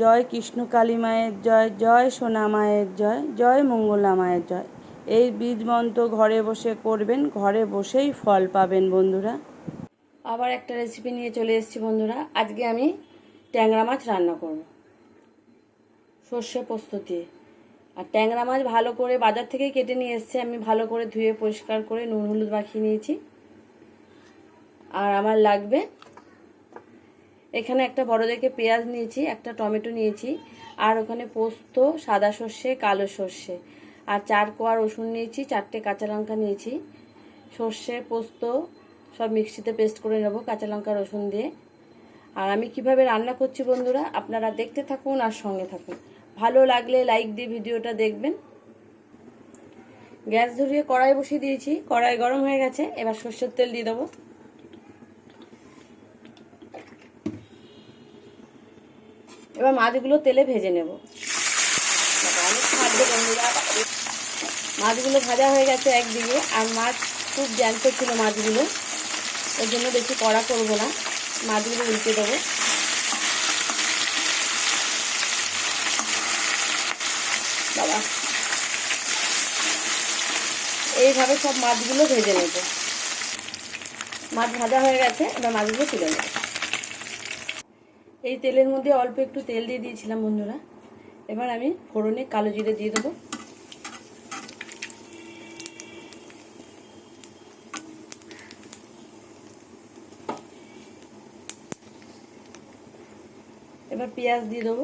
জয় কৃষ্ণ কালী মায়ের জয় জয় সোনা মায়ের জয় জয় মঙ্গলা মায়ের জয়। এই বীজ মন্ত্র ঘরে বসে করবেন, ঘরে বসেই ফল পাবেন বন্ধুরা। আবার একটা রেসিপি নিয়ে চলে এসেছি বন্ধুরা। আজকে আমি ট্যাংরা মাছ রান্না করব। সর্ষে পোস্ত দিয়ে। আর ট্যাংরা মাছ ভালো করে বাজার থেকে কেটে নিয়ে এসেছে। আমি ভালো করে ধুয়ে পরিষ্কার করে নুন হলুদ মাখিয়ে নিয়েছি। আর আমার লাগবে এখানে একটা বড় দেখে পেঁয়াজ নিয়েছি, একটা টমেটো নিয়েছি, আর ওখানে পোস্ত, সাদা সর্ষে, কালো সর্ষে। আর চার কোয়া রসুন নিয়েছি, চারটে কাঁচা লঙ্কা নিয়েছি। সর্ষে, পোস্ত, সব মিক্সিতে পেস্ট করে নেব কাঁচা লঙ্কা, রসুন দিয়ে। আর আমি কীভাবে রান্না করছি বন্ধুরা, আপনারা দেখতে থাকুন আর সঙ্গে থাকুন। ভালো লাগলে লাইক দিয়ে ভিডিওটা দেখবেন। গ্যাস ধরিয়ে কড়াই বসিয়ে দিয়েছি, কড়াই গরম হয়ে গেছে, এবার সর্ষের তেল দিয়ে দেবো। এবার মাছগুলো তেলে ভেজে নেব। মাছগুলো ভাজা হয়ে গেছে একদিকে, আর মাছ খুব জ্যান্ত ছিল মাছগুলো। ওর জন্য বেশি কড়া করব না, মাছগুলো উল্টে দেবো। বাবা। এইভাবে সব মাছগুলো ভেজে নেব। মাছ ভাজা হয়ে গেছে, এবার মাছগুলো তুলে নেব। এই তেলের মধ্যে অল্প একটু তেল দিয়ে দিয়েছিলাম বন্ধুরা। এবার আমি ফোড়নে কালো জিরে দিয়ে দেবো। এবার পেঁয়াজ দিয়ে দেবো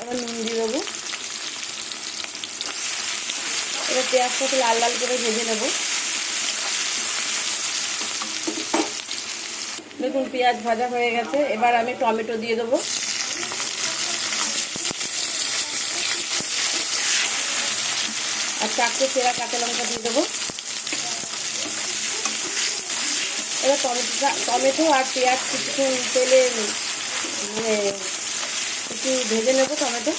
এবার নুন দিয়ে দেবো এবার পেঁয়াজটাকে লাল লাল করে ভেজে নেব। দেখুন, পেঁয়াজ ভাজা হয়ে গেছে। এবার আমি টমেটো দিয়ে দেবো। আর চারটে সেরা কাঁচা লঙ্কা দিয়ে দেবো। এবার টমেটোটা, টমেটো আর পেঁয়াজ কিছুক্ষণ তেলে মানে একটু ভেজে নেব টমেটো।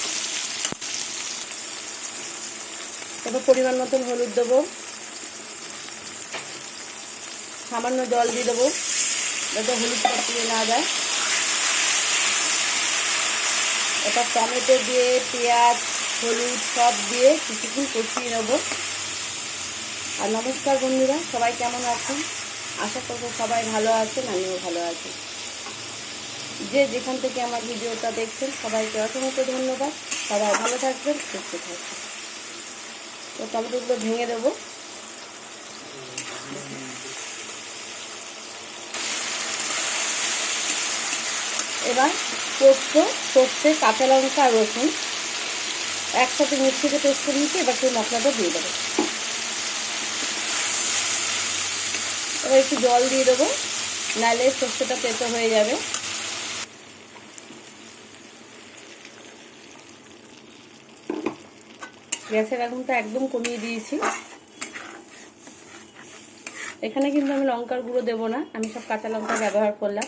এবার পরিমাণ মতন হলুদ দেবো। সামান্য জল দিয়ে দেবো, যাতে হলুদ দিয়ে না যায়। এবার টমেটো দিয়ে, পেঁয়াজ, হলুদ সব দিয়ে কিছুক্ষণ কষিয়ে নেব। আর নমস্কার বন্ধুরা, সবাই কেমন আছেন? আশা করব সবাই ভালো আছেন, আমিও ভালো আছি। যে যেখান থেকে আমার ভিডিওটা দেখছেন, সবাইকে অসংখ্য ধন্যবাদ। সবাই ভালো থাকবেন, সুস্থ থাকবেন। তো টমেটোগুলো ভেঙে দেবো। এবার পোস্ত সর্ষে, কাঁচা লঙ্কা আর রসুন। একসাথে মিক্সিতে পেস্ট করে নিচ্ছি এবার সেই মশলাটা দিয়ে দেবো। এবার একটু জল দিয়ে দেবো, নাহলে সর্ষেটা পেতে হয়ে যাবে। গ্যাসের আগুনটা একদম কমিয়ে দিয়েছি। এখানে কিন্তু আমি লঙ্কার গুঁড়ো দেবো না, আমি সব কাঁচা লঙ্কা ব্যবহার করলাম।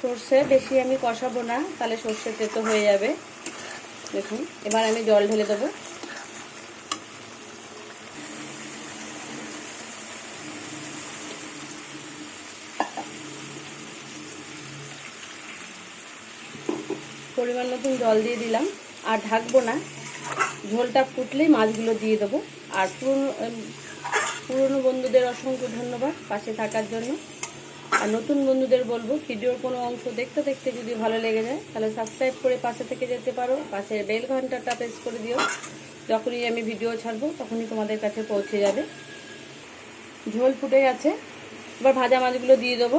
সর্ষে বেশি আমি কষাবো না, তাহলে সর্ষে তেতো হয়ে যাবে। দেখুন, এবার আমি জল ঢেলে দেবো। পরিমাণ মতন জল দিয়ে দিলাম। আর ঢাকবো না। ঝোলটা ফুটলেই মাছগুলো দিয়ে দেবো। আর পুরনো পুরনো বন্ধুদের অসংখ্য ধন্যবাদ পাশে থাকার জন্য। আর নতুন বন্ধুদের বলব, ভিডিওর কোনো অংশ দেখতে দেখতে যদি ভালো লেগে যায়, তাহলে সাবস্ক্রাইব করে পাশে থেকে যেতে পারো। পাশের বেল ঘন্টাটা প্রেস করে দিও। যখনই আমি ভিডিও ছাড়বো, তখনই তোমাদের কাছে পৌঁছে যাবে। ঝোল ফুটে গেছে। এবার ভাজা মাছগুলো দিয়ে দেবো।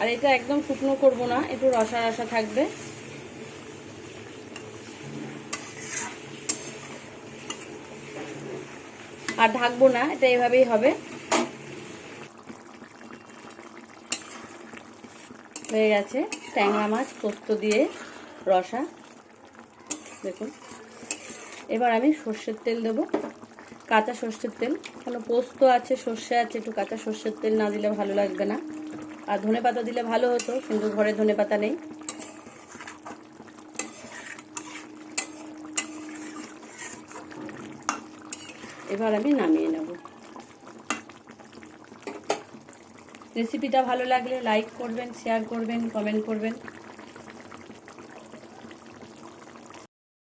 আর এটা একদম শুকনো করব না, একটু রসা রসা থাকবে। আর ঢাকবো না, এটা এভাবেই হবে। হয়ে গেছে ট্যাংরা মাছ, পোস্ত দিয়ে রসা। দেখুন, এবার আমি সর্ষের তেল দেবো, কাঁচা সর্ষের তেল। কেন পোস্ত আছে, সর্ষে আছে, একটু কাঁচা সর্ষের তেল না দিলে ভালো লাগবে না। আর ধনে পাতা দিলে ভালো হতো, কিন্তু ঘরে ধনে পাতা নেই। এবার আমি নামিয়ে নেব। রেসিপিটা ভালো লাগলে লাইক করবেন শেয়ার করবেন কমেন্ট করবেন।